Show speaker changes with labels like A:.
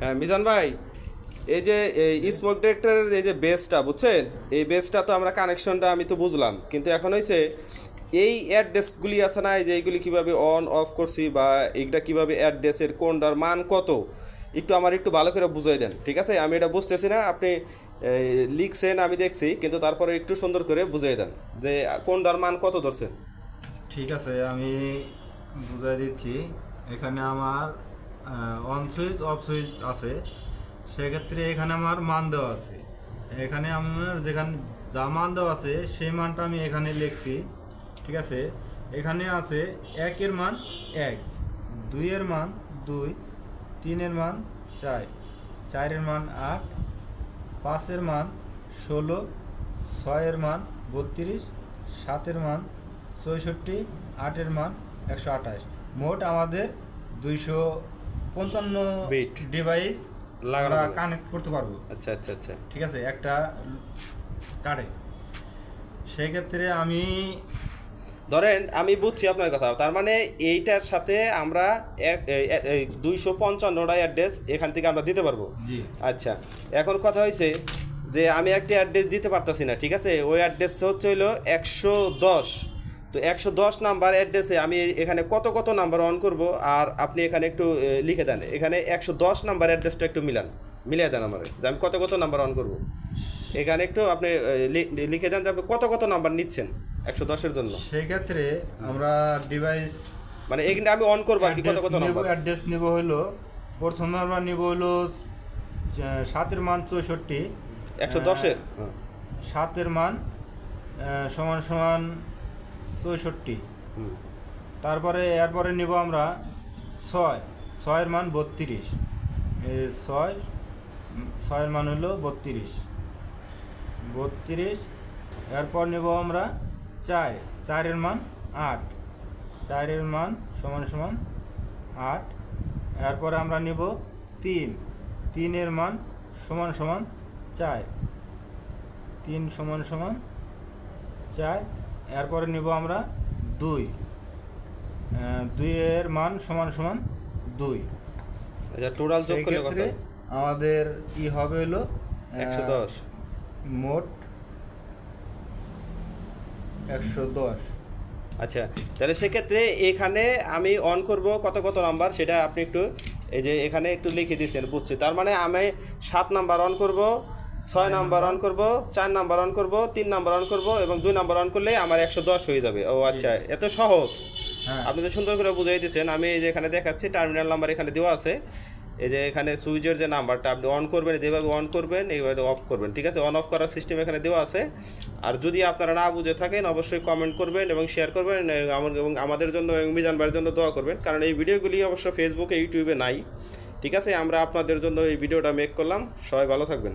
A: হ্যাঁ মিজান ভাই, এই যে এই স্মোক ডিরেক্টরের এই যে বেসটা বুঝছেন? এই বেসটা তো আমরা কানেকশনটা আমি তো বুঝলাম। কিন্তু এখন হয়েছে এই অ্যাড্রেসগুলি আছে না যে এইগুলি কীভাবে অন অফ করছি বা এইটা কীভাবে অ্যাড্রেসের কোনটার মান কত, একটু আমার একটু ভালো করে বুঝাই দেন, ঠিক আছে? আমি এটা বুঝতেছি না, আপনি লিখছেন, আমি দেখছি, কিন্তু তারপরে একটু সুন্দর করে বুঝাই দেন যে কোনটার মান কত ধরছেন।
B: ঠিক আছে, আমি বুঝাই দিচ্ছি। এখানে আমার অন সুইচ অফ সুইচ আছে। সেক্ষেত্রে এখানে আমার মান দেওয়া আছে। এখানে আমার যেখানে যা মান দেওয়া আছে, সেই মানটা আমি এখানে লিখছি। ঠিক আছে? এখানে আছে একের মান এক, দুইয়ের মান দুই, তিনের মান চার, চারের মান আট, পাঁচের মান ষোলো, ছয়ের মান বত্রিশ, সাতের মান চৌষট্টি, আটের মান একশো আঠাশ। মোট আমাদের দুইশো পঞ্চান্ন
A: Bit।
B: ডিভাইস
A: লাগানো
B: কানেক্ট করতে পারব।
A: আচ্ছা আচ্ছা আচ্ছা।
B: ঠিক আছে একটা কার্ডে সেক্ষেত্রে আমি
A: ধরেন আমি বুঝছি আপনার কথা। তার মানে এইটার সাথে আমরা এক দুইশো পঞ্চান্নটা অ্যাড্রেস এখান থেকে আমরা দিতে পারব। আচ্ছা এখন কথা হয়েছে যে আমি একটা অ্যাড্রেস দিতে পারতাছি না ঠিক আছে? ওই অ্যাড্রেস হচ্ছে হইল একশো দশ। তো একশো দশ নাম্বার অ্যাড্রেসে আমি এখানে কত কত নাম্বার অন করব আর আপনি এখানে একটু লিখে দেন। এখানে একশো দশ নাম্বার অ্যাড্রেসটা একটু মিলান মিলিয়ে দেন আমার যে আমি কত কত নাম্বার অন করব। এখানে একটু আপনি লিখে দেন যে আপনি কত কত নাম্বার নিচ্ছেন একশো দশের জন্য।
B: সেক্ষেত্রে আমরা ডিভাইস
A: মানে এখানে আমি অন করব আর কি কত কত নাম্বার?
B: অ্যাড্রেস নিব হলো প্রথম আমরা নিব হলো সাতের মান চৌষট্টি।
A: একশো। দশের?
B: সাতের মান সমান সমান চৌষট্টি তারপরে এরপরে নিব আমরা ছয়। ছয়ের মান বত্রিশ। ছয় ছয়ের মান হলো বত্রিশ। বত্রিশ এরপর নেব আমরা চার। চারের মান আট। চারের মান সমান সমান আট। এরপরে আমরা নেব তিন। তিনের মান সমান সমান চার। তিন সমান সমান চার। এরপরে নেব আমরা দুই। দুইয়ের মান সমান সমান দুই।
A: আচ্ছা টোটাল যোগ করলে কত?
B: আমাদের ই হবে হলো
A: একশো দশ।
B: মোট একশো দশ।
A: আচ্ছা তাহলে সেক্ষেত্রে এখানে আমি অন করব কত কত নাম্বার সেটা আপনি একটু এই যে এখানে একটু লিখে দিয়েছেন বুঝছি। তার মানে আমি সাত নাম্বার অন করব ছয় নাম্বার অন করব চার নাম্বার অন করব তিন নাম্বার অন করব এবং দুই নাম্বার অন করলে আমার একশো দশ হয়ে যাবে। ও আচ্ছা এত সহজ।
B: হ্যাঁ।
A: আপনি তো সুন্দর করে বুঝাই দিয়েছেন আমি এই যে এখানে দেখাচ্ছি টার্মিনাল নাম্বার এখানে দেওয়া আছে। এই যে এখানে সুইচের যে নাম্বারটা আপনি অন করবেন যেভাবে অন করবেন এইভাবে অফ করবেন ঠিক আছে? অন অফ করার সিস্টেম এখানে দেওয়া আছে। আর যদি আপনারা না বুঝে থাকেন অবশ্যই কমেন্ট করবেন এবং শেয়ার করবেন এবং আমাদের জন্য এবং মিজান ভাইয়ের জন্য দোয়া করবেন। কারণ এই ভিডিওগুলি অবশ্য ফেসবুকে ইউটিউবে নাই। ঠিক আছে? আমরা আপনাদের জন্য এই ভিডিওটা মেক করলাম। সবাই ভালো থাকবেন।